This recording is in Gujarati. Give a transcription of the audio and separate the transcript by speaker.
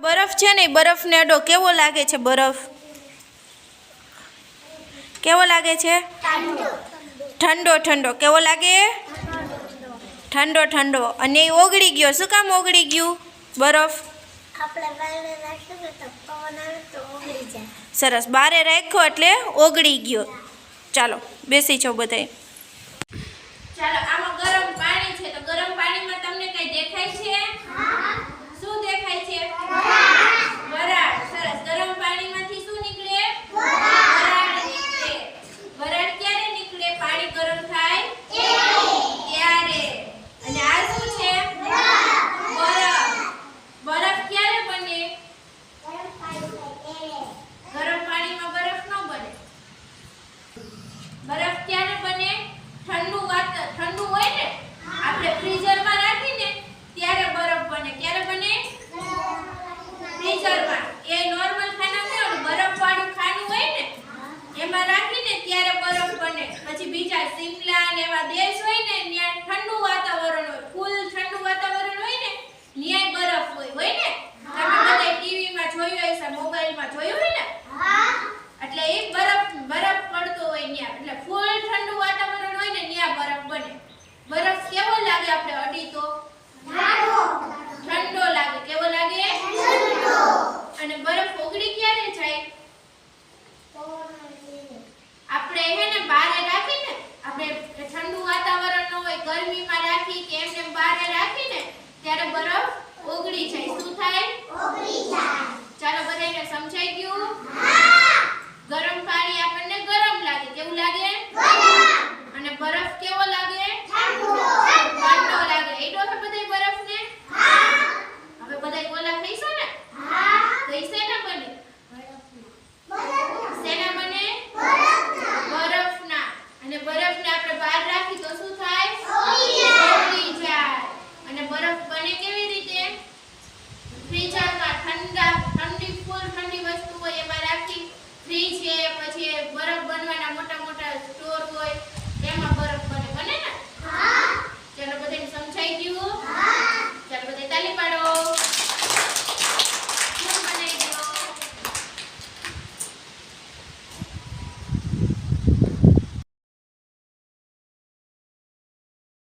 Speaker 1: બરફ છે ને બરફ બરફને અડો. કેવો લાગે છે બરફ? કેવો લાગે છે? ઠંડો ઠંડો. કેવો લાગે? ઠંડો ઠંડો. અને એ ઓગળી ગયો. શું કામ ઓગળી ગયું? બરફ?
Speaker 2: ને
Speaker 1: સરસ. બારે રાખ્યો એટલે ઓગળી ગયો. ચાલો, બેસી જાઓ બધાય. ચાલો, આમાં ગરમ છે. તો ગરમ પાણીમાં તમને કઈ દેખાય છે? અને બરફ ઓગળી ક્યારે જાય? આપણે હે ને રાખીને, આપણે ઠંડુ વાતાવરણ ન હોય, ગરમીમાં રાખી કે એમને બહાર રાખીને, ત્યારે બરફ ઓગળી જાય. પાણી શેના બને? શેના બને? બરફના. અને બરફને આપણે બહાર રાખી તો શું થાય? ઓગળી જાય. અને બરફ બને કેવી રીતે? ફ્રીજરમાં ઠંડા ઠંડી ફૂલ ઠંડી વસ્તુ હોય એમાં રાખી ફ્રીજ છે પછી